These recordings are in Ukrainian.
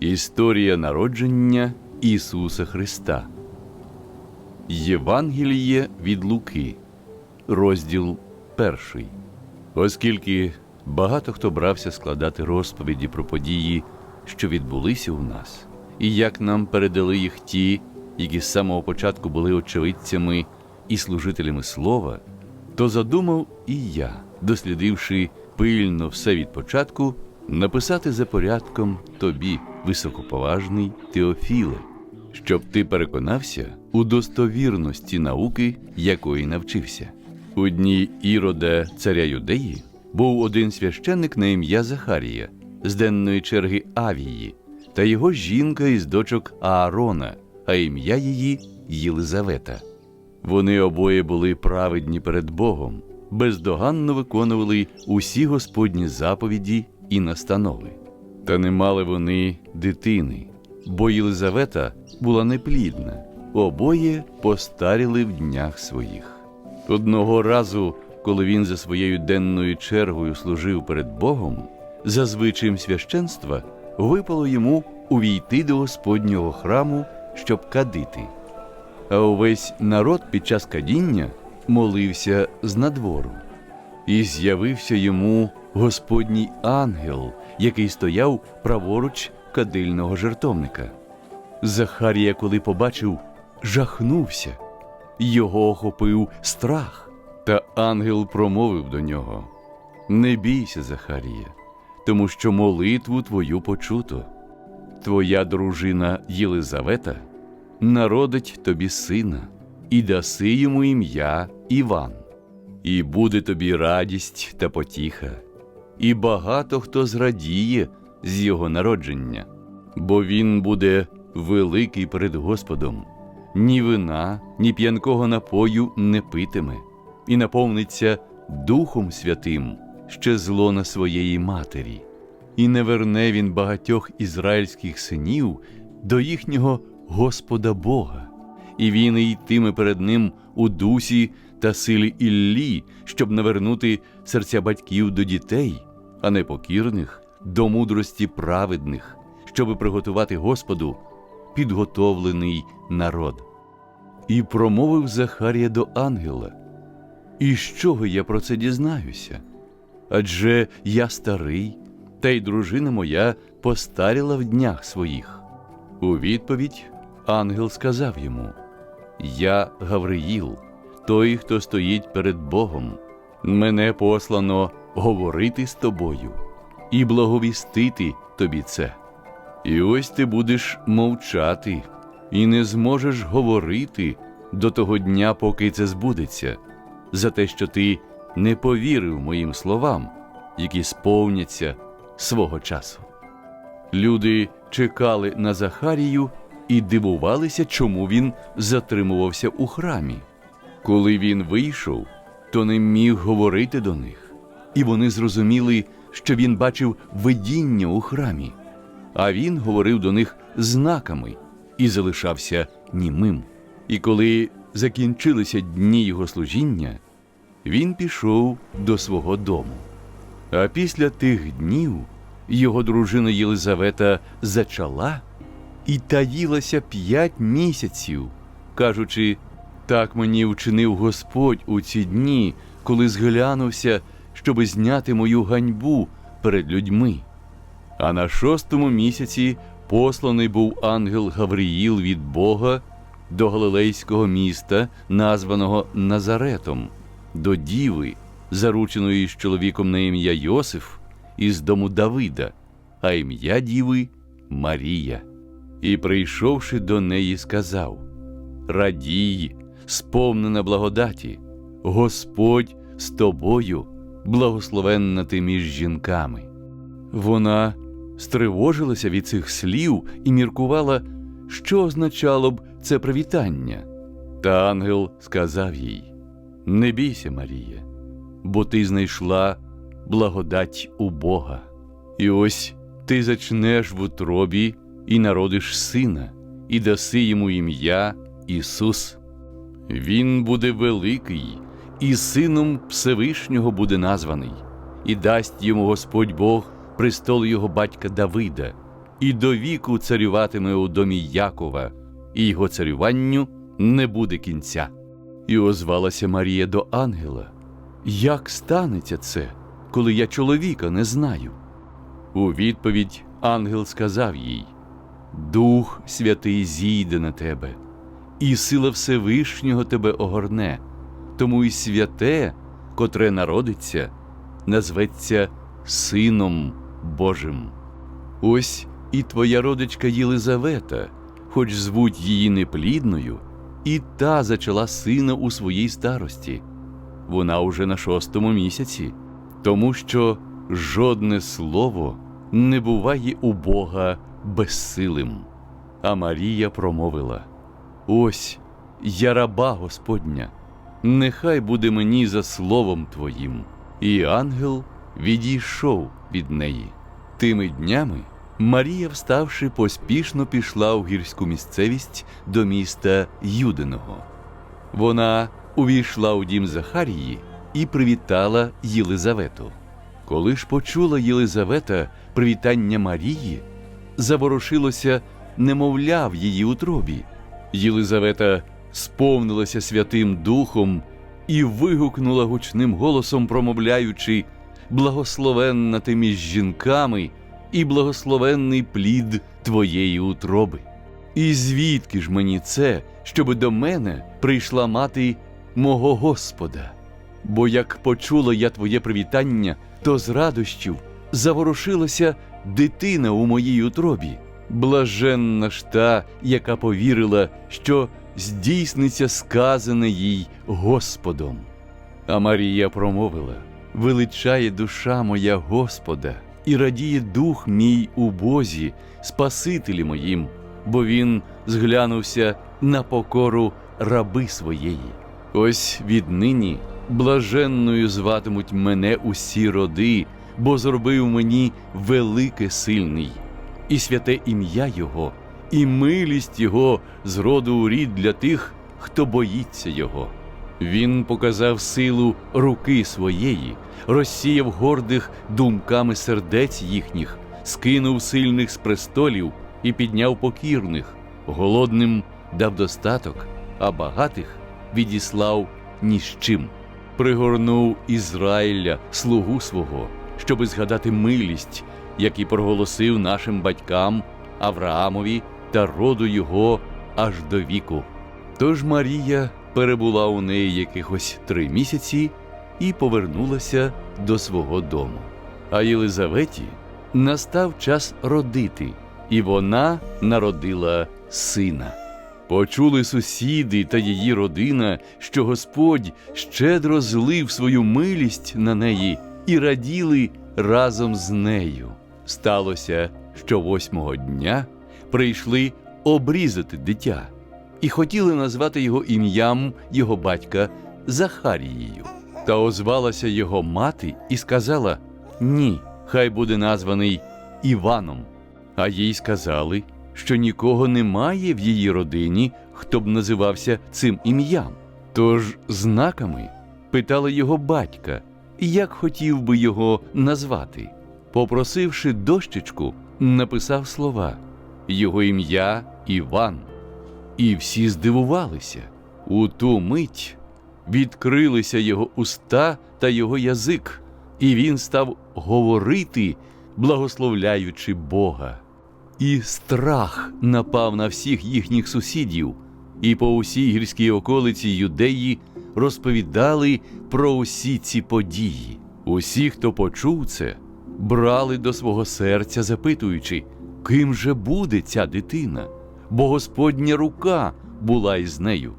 Історія народження Ісуса Христа. Євангеліє від Луки, розділ перший. Оскільки багато хто брався складати розповіді про події, що відбулися у нас, і як нам передали їх ті, які з самого початку були очевидцями і служителями слова, то задумав і я, дослідивши пильно все від початку, написати за порядком тобі, високоповажний Теофіле, щоб ти переконався у достовірності науки, якої навчився. У дні Ірода, царя Юдеї, був один священник на ім'я Захарія з денної черги Авії, та його жінка із дочок Аарона, а ім'я її Єлизавета. Вони обоє були праведні перед Богом, бездоганно виконували усі Господні заповіді і настанови. Та не мали вони дитини, бо Єлизавета була неплідна, обоє постаріли в днях своїх. Одного разу, коли він за своєю денною чергою служив перед Богом, за звичаєм священства випало йому увійти до Господнього храму, щоб кадити. А увесь народ під час кадіння молився з надвору. І з'явився йому Господній ангел, який стояв праворуч кадильного жертовника. Захарія, коли побачив, жахнувся, його охопив страх, та ангел промовив до нього: Не бійся, Захарія, тому що молитву твою почуто. Твоя дружина Єлизавета народить тобі сина, і даси йому ім'я Іван. І буде тобі радість та потіха, і багато хто зрадіє з його народження, бо він буде великий перед Господом, ні вина, ні п'янкого напою не питиме, і наповниться Духом Святим ще зло на своєї матері, і не верне він багатьох ізраїльських синів до їхнього Господа Бога, і він і йтиме перед ним у дусі та силі Іллі, щоб навернути серця батьків до дітей, а непокірних до мудрості праведних, щоби приготувати Господу підготовлений народ. І промовив Захарія до ангела. І з чого я про це дізнаюся? Адже я старий, та й дружина моя постаріла в днях своїх. У відповідь ангел сказав йому: Я Гавриїл, той, хто стоїть перед Богом. Мене послано говорити з тобою і благовістити тобі це. І ось ти будеш мовчати, і не зможеш говорити до того дня, поки це збудеться, за те, що ти не повірив моїм словам, які сповняться свого часу. Люди чекали на Захарію і дивувалися, чому він затримувався у храмі. Коли він вийшов, то не міг говорити до них, і вони зрозуміли, що він бачив видіння у храмі, а він говорив до них знаками і залишався німим. І коли закінчилися дні його служіння, він пішов до свого дому. А після тих днів його дружина Єлизавета зачала і таїлася п'ять місяців, кажучи, так мені вчинив Господь у ці дні, коли зглянувся, щоби зняти мою ганьбу перед людьми. А на шостому місяці посланий був ангел Гавриїл від Бога до галилейського міста, названого Назаретом, до діви, зарученої з чоловіком на ім'я Йосиф із дому Давида, а ім'я діви Марія. І, прийшовши до неї, сказав: Радій, сповнена благодаті, Господь з тобою, благословенна ти між жінками. Вона стривожилася від цих слів і міркувала, що означало б це привітання. Та ангел сказав їй: Не бійся, Марія, бо ти знайшла благодать у Бога. І ось ти зачнеш в утробі і народиш сина, і даси йому ім'я Ісус. Він буде великий, і сином Всевишнього буде названий, і дасть йому Господь Бог престол його батька Давида, і до віку царюватиме у домі Якова, і його царюванню не буде кінця. І озвалася Марія до ангела. Як станеться це, коли я чоловіка не знаю? У відповідь ангел сказав їй: Дух Святий зійде на тебе, і сила Всевишнього тебе огорне, тому і святе, котре народиться, назветься Сином Божим. Ось і твоя родичка Єлизавета, хоч звуть її неплідною, і та зачала сина у своїй старості. Вона уже на шостому місяці, тому що жодне слово не буває у Бога безсилим. А Марія промовила: Ось я раба Господня, нехай буде мені за словом Твоїм. І ангел відійшов від неї. Тими днями Марія, вставши, поспішно пішла у гірську місцевість до міста Юдиного. Вона увійшла у дім Захарії і привітала Єлизавету. Коли ж почула Єлизавета привітання Марії, заворушилося немовля в її утробі. Єлизавета сповнилася Святим Духом і вигукнула гучним голосом, промовляючи: Благословенна ти між жінками, і благословенний плід твоєї утроби. І звідки ж мені це, щоби до мене прийшла мати мого Господа? Бо як почула я твоє привітання, то з радощів заворушилася дитина у моїй утробі. Блаженна ж та, яка повірила, що здійсниться сказане їй Господом. А Марія промовила: величає душа моя Господа, і радіє дух мій у Бозі, Спасителі моїм, бо він зглянувся на покору раби своєї. Ось віднині блаженною зватимуть мене усі роди, бо зробив мені велике сильний, і святе ім'я Його, і милість Його з роду у рід для тих, хто боїться Його. Він показав силу руки своєї, розсіяв гордих думками сердець їхніх, скинув сильних з престолів і підняв покірних, голодним дав достаток, а багатих відіслав ні з чим. Пригорнув Ізраїля, слугу свого, щоби згадати милість, який проголосив нашим батькам Авраамові та роду його аж до віку. Тож Марія перебула у неї якихось три місяці і повернулася до свого дому. А Єлизаветі настав час родити, і вона народила сина. Почули сусіди та її родина, що Господь щедро злив свою милість на неї і раділи разом з нею. Сталося, що восьмого дня прийшли обрізати дитя і хотіли назвати його ім'ям його батька Захарією. Та озвалася його мати і сказала: Ні, хай буде названий Іваном. А їй сказали, що нікого немає в її родині, хто б називався цим ім'ям. Тож знаками питали його батька, як хотів би його назвати. Попросивши дощечку, написав слова Його ім'я Іван. І всі здивувалися. У ту мить відкрилися його уста та його язик, і він став говорити, благословляючи Бога. І страх напав на всіх їхніх сусідів, і по усій гірській околиці юдеї розповідали про усі ці події. Усі, хто почув це, брали до свого серця, запитуючи, ким же буде ця дитина, бо Господня рука була із нею.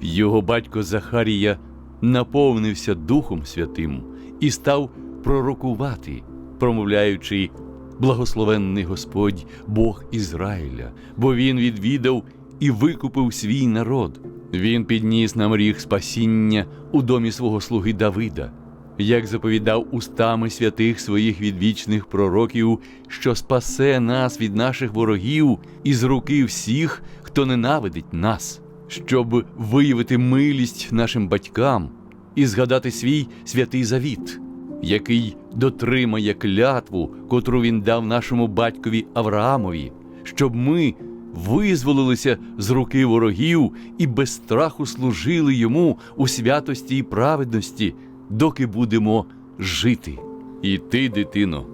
Його батько Захарія наповнився Духом Святим і став пророкувати, промовляючи благословенний Господь, Бог Ізраїля, бо Він відвідав і викупив свій народ. Він підніс нам ріг спасіння у домі свого слуги Давида, як заповідав устами святих своїх відвічних пророків, що спасе нас від наших ворогів і з руки всіх, хто ненавидить нас, щоб виявити милість нашим батькам і згадати свій святий завіт, який дотримає клятву, котру він дав нашому батькові Авраамові, щоб ми визволилися з руки ворогів і без страху служили йому у святості і праведності, доки будемо жити. І ти, дитино,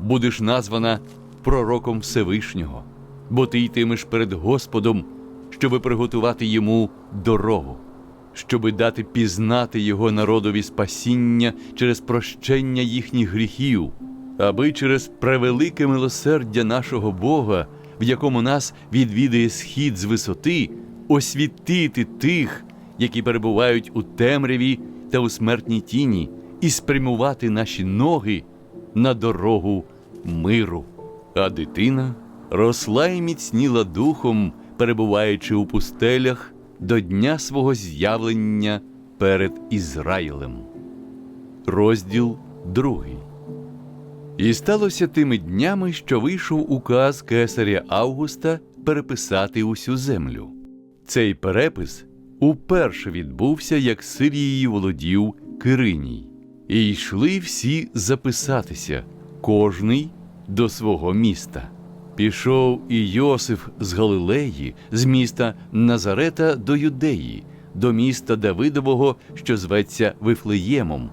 будеш названа пророком Всевишнього, бо ти йтимеш перед Господом, щоби приготувати йому дорогу, щоби дати пізнати його народові спасіння через прощення їхніх гріхів, аби через превелике милосердя нашого Бога, в якому нас відвідає схід з висоти, освітити тих, які перебувають у темряві та у смертній тіні, і спрямувати наші ноги на дорогу миру. А дитина росла і міцніла духом, перебуваючи у пустелях до дня свого з'явлення перед Ізраїлем. Розділ другий. І сталося тими днями, що вийшов указ кесаря Августа переписати усю землю. Цей перепис уперше відбувся, як Сирією володів Кириній, і йшли всі записатися, кожний до свого міста. Пішов і Йосиф з Галилеї, з міста Назарета до Юдеї, до міста Давидового, що зветься Вифлеємом,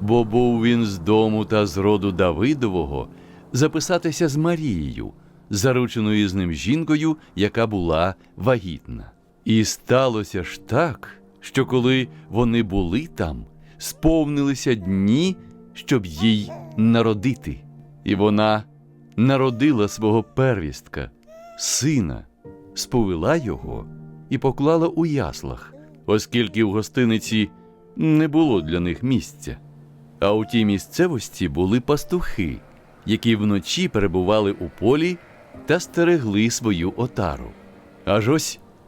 бо був він з дому та з роду Давидового, записатися з Марією, зарученою з ним жінкою, яка була вагітна. І сталося ж так, що коли вони були там, сповнилися дні, щоб їй народити, і вона народила свого первістка, сина, сповила його і поклала у яслах, оскільки в гостиниці не було для них місця. А у тій місцевості були пастухи, які вночі перебували у полі та стерегли свою отару. Аж ось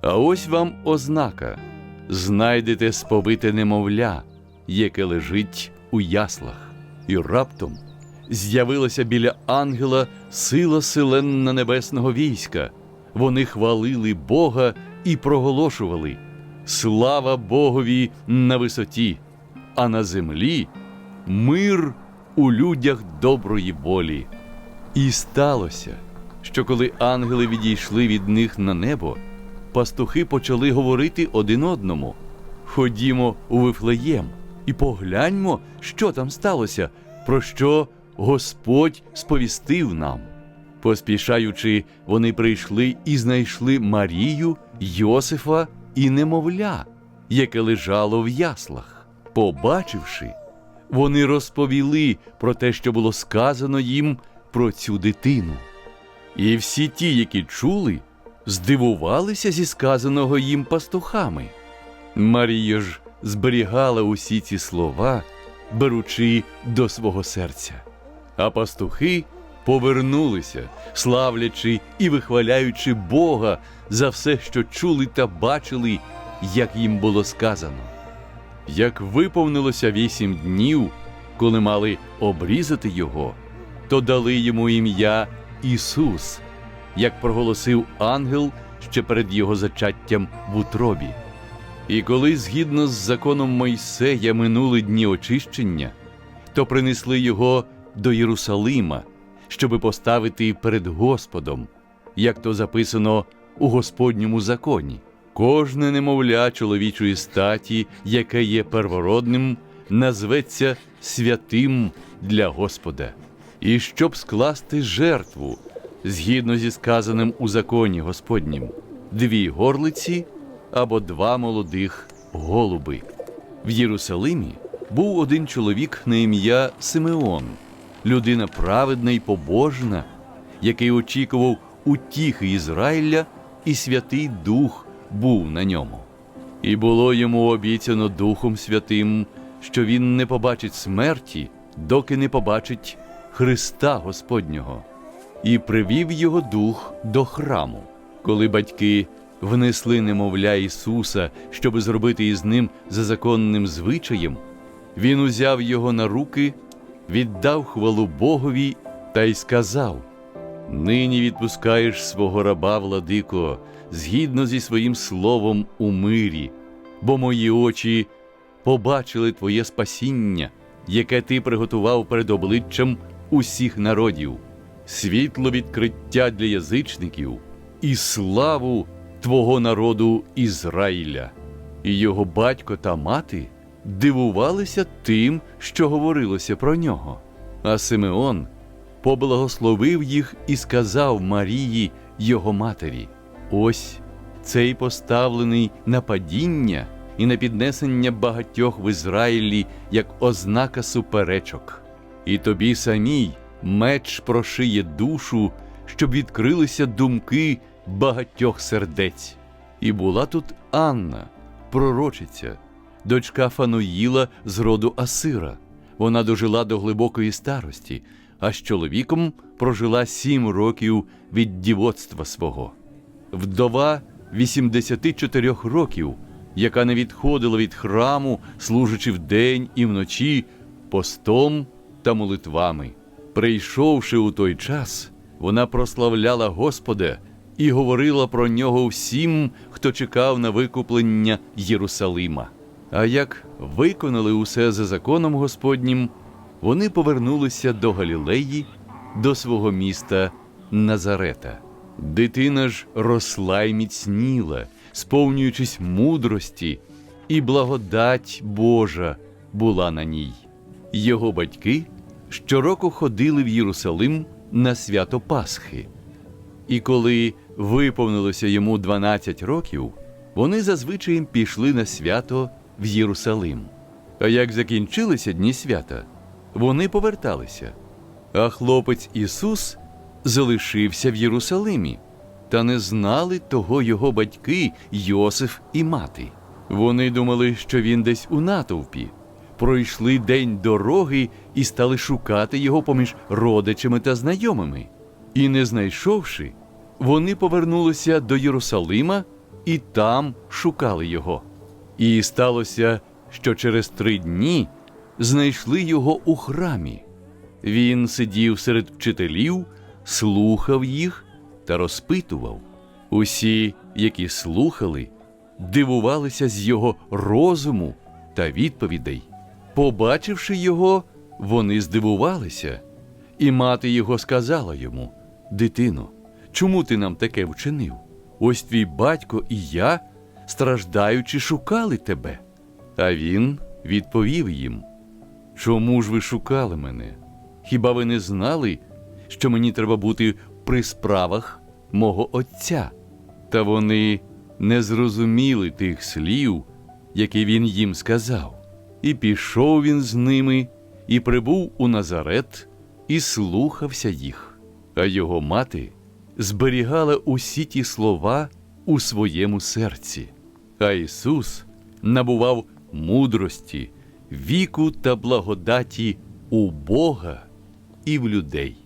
А ось вам ознака: знайдете сповите немовля, яке лежить у яслах, і раптом з'явилася біля ангела сила силенна небесного війська. Вони хвалили Бога і проголошували Слава Богові на висоті, а на землі мир у людях доброї волі. І сталося, що коли ангели відійшли від них на небо, пастухи почали говорити один одному: Ходімо у Вифлеєм і погляньмо, що там сталося, про що Господь сповістив нам. Поспішаючи, вони прийшли і знайшли Марію, Йосифа і немовля, яке лежало в яслах. Побачивши, вони розповіли про те, що було сказано їм про цю дитину. І всі ті, які чули, здивувалися зі сказаного їм пастухами. Марія ж зберігала усі ці слова, беручи до свого серця. А пастухи повернулися, славлячи і вихваляючи Бога за все, що чули та бачили, як їм було сказано. Як виповнилося вісім днів, коли мали обрізати його, то дали йому ім'я Ісус, як проголосив ангел ще перед його зачаттям в утробі. І коли згідно з законом Мойсея минули дні очищення, то принесли його до Єрусалима, щоби поставити перед Господом, як то записано у Господньому законі. Кожне немовля чоловічої статі, яке є первородним, назветься святим для Господа, і щоб скласти жертву, згідно зі сказаним у законі Господнім, дві горлиці або два молодих голуби. В Єрусалимі був один чоловік на ім'я Симеон, людина праведна і побожна, який очікував утіхи Ізраїля, і Святий Дух був на ньому. І було йому обіцяно Духом Святим, що він не побачить смерті, доки не побачить Христа Господнього, і привів його дух до храму. Коли батьки внесли немовля Ісуса, щоб зробити із ним за законним звичаєм, він узяв його на руки, віддав хвалу Богові та й сказав: Нині відпускаєш свого раба, владико, згідно зі своїм словом у мирі, бо мої очі побачили Твоє спасіння, яке ти приготував перед обличчям усіх народів, світло відкриття для язичників і славу Твого народу Ізраїля. І його батько та мати дивувалися тим, що говорилося про нього. А Симеон поблагословив їх і сказав Марії, його матері: Ось цей поставлений на падіння і на піднесення багатьох в Ізраїлі як ознака суперечок. І тобі самій меч прошиє душу, щоб відкрилися думки багатьох сердець. І була тут Анна, пророчиця, дочка Фануїла з роду Асира. Вона дожила до глибокої старості, а з чоловіком прожила сім років від дівоцтва свого. Вдова 84 років, яка не відходила від храму, служачи вдень і вночі постом та молитвами. Прийшовши у той час, вона прославляла Господа і говорила про нього всім, хто чекав на викуплення Єрусалима. А як виконали усе за законом Господнім, вони повернулися до Галілеї, до свого міста Назарета. Дитина ж росла й міцніла, сповнюючись мудрості, і благодать Божа була на ній. Його батьки щороку ходили в Єрусалим на свято Пасхи. І коли виповнилося йому 12 років, вони зазвичай пішли на свято в Єрусалим. А як закінчилися дні свята, вони поверталися. А хлопець Ісус залишився в Єрусалимі, та не знали того його батьки Йосиф і мати. Вони думали, що він десь у натовпі. Пройшли день дороги і стали шукати його поміж родичами та знайомими. І, не знайшовши, вони повернулися до Єрусалима і там шукали його. І сталося, що через три дні знайшли його у храмі. Він сидів серед вчителів, слухав їх та розпитував. Усі, які слухали, дивувалися з його розуму та відповідей. Побачивши його, вони здивувалися, і мати його сказала йому: Дитино, чому ти нам таке вчинив? Ось твій батько і я, страждаючи, шукали тебе. А він відповів їм: Чому ж ви шукали мене? Хіба ви не знали, що мені треба бути при справах мого Отця? Та вони не зрозуміли тих слів, які він їм сказав. І пішов він з ними, і прибув у Назарет, і слухався їх. А його мати зберігала усі ті слова у своєму серці. А Ісус набував мудрості, віку та благодаті у Бога і в людей.